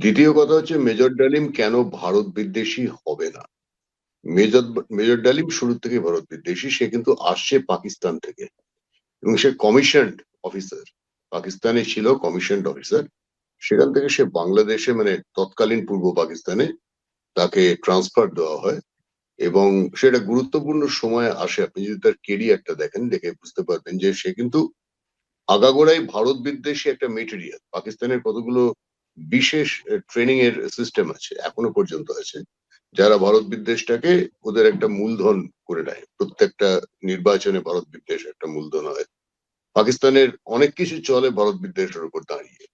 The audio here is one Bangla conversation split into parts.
দ্বিতীয় কথা হচ্ছে মেজর ডালিম কেন ভারত বিদ্বেষী হবে না? মেজর মেজর ডালিম শুরু থেকে ভারত বিদ্বেষী, সে কিন্তু আসছে পাকিস্তান থেকে। এবং সে কমিশনড অফিসার পাকিস্তানে ছিল কমিশনড অফিসার সেখান থেকে সে বাংলাদেশে মানে তৎকালীন পূর্ব পাকিস্তানে তাকে ট্রান্সফার দেওয়া হয়। এবং সেটা গুরুত্বপূর্ণ সময় আসে। আপনি যদি তার কেরিয়ারটা দেখেন, দেখে বুঝতে পারবেন যে সে কিন্তু আগাগোড়াই ভারত বিদ্বেষী একটা মেটেরিয়াল পাকিস্তানের কতগুলো বিশেষ ট্রেনিং এর সিস্টেম আছে, এখনও পর্যন্ত আছে, যারা ভারত বিদ্বেষটাকে ওদের একটা মূলধন করে নেয়। প্রত্যেকটা নির্বাচনে ভারত বিদ্বেষ একটা মূলধন হয়। পাকিস্তানের অনেক কিছু চলে ভারত বিদ্বেষের উপর দাঁড়িয়ে।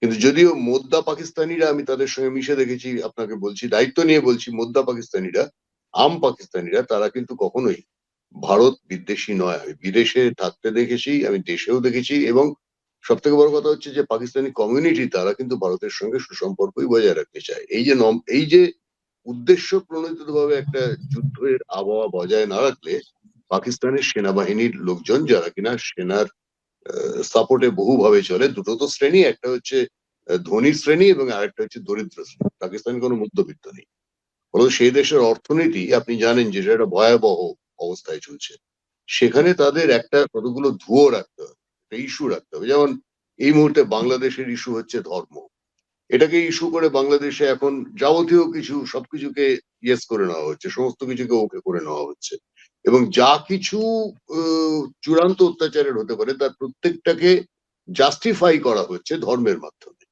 কিন্তু যদিও মোদ্দা পাকিস্তানিরা, আমি তাদের সঙ্গে মিশে দেখেছি, আপনাকে বলছি, দায়িত্ব নিয়ে বলছি, মোদ্দা পাকিস্তানিরা, আম পাকিস্তানিরা, তারা কিন্তু কখনোই ভারত বিদ্বেষী নয়। আমি বিদেশে থাকতে দেখেছি, আমি দেশেও দেখেছি এবং সব থেকে বড় কথা হচ্ছে যে পাকিস্তানি কমিউনিটি তারা কিন্তু ভারতের সঙ্গে সুসম্পর্কই বজায় রাখতে চায়। এই যে নম এই যে উদ্দেশ্য প্রণোদিত ভাবে একটা যুদ্ধের আবহাওয়া বজায় না রাখলে পাকিস্তানের সেনাবাহিনীর লোকজন যারা কিনা সেনার সাপোর্টে বহুভাবে চলে, দুটো তো শ্রেণি, একটা হচ্ছে ধনী শ্রেণি এবং আরেকটা হচ্ছে দরিদ্র শ্রেণি। পাকিস্তান কোনো মধ্যবিত্ত নেই। ফলে সেই দেশের অর্থনীতি, আপনি জানেন যে সেটা ভয়াবহ অবস্থায় চলছে। সেখানে তাদের একটা কতগুলো ধুয়ো রাখতে হবে একটা ইস্যু রাখতে হবে। যেমন এই মুহূর্তে বাংলাদেশের ইস্যু হচ্ছে ধর্ম। এটাকে ইস্যু করে বাংলাদেশে এখন যাবতীয় কিছু, সবকিছুকে ইয়েস করে নেওয়া হচ্ছে, সমস্ত কিছুকে ওকে করে নেওয়া হচ্ছে। এবং যা কিছু চূড়ান্ত অত্যাচারের হতে পারে, তার প্রত্যেকটাকে জাস্টিফাই করা হচ্ছে ধর্মের মাধ্যমে।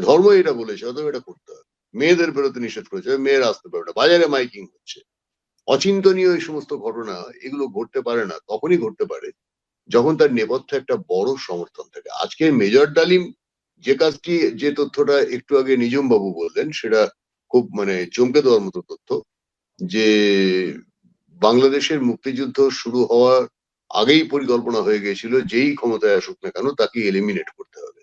ধর্ম এটা বলেছে, অতএব এটা করতে হবে। মেয়েদের বেরোতে নিষেধ করেছে মেয়েরা আসতে পারবে না। বাজারে মাইকিং হচ্ছে। অচিন্তনীয় এই সমস্ত ঘটনা, এগুলো ঘটতে পারে না, তখনই ঘটতে পারে যখন তার নেপথ্যে একটা বড় সমর্থন থাকে। আজকে মেজর ডালিম যে কাজটি, যে তথ্যটা একটু আগে নিজম বাবু বললেন, সেটা খুব মানে চমকে দেওয়ার মতো তথ্য, যে বাংলাদেশের মুক্তিযুদ্ধ শুরু হওয়ার আগেই পরিকল্পনা হয়ে গিয়েছিল, যেই ক্ষমতায় আসুক না কেন তাকে এলিমিনেট করতে হবে।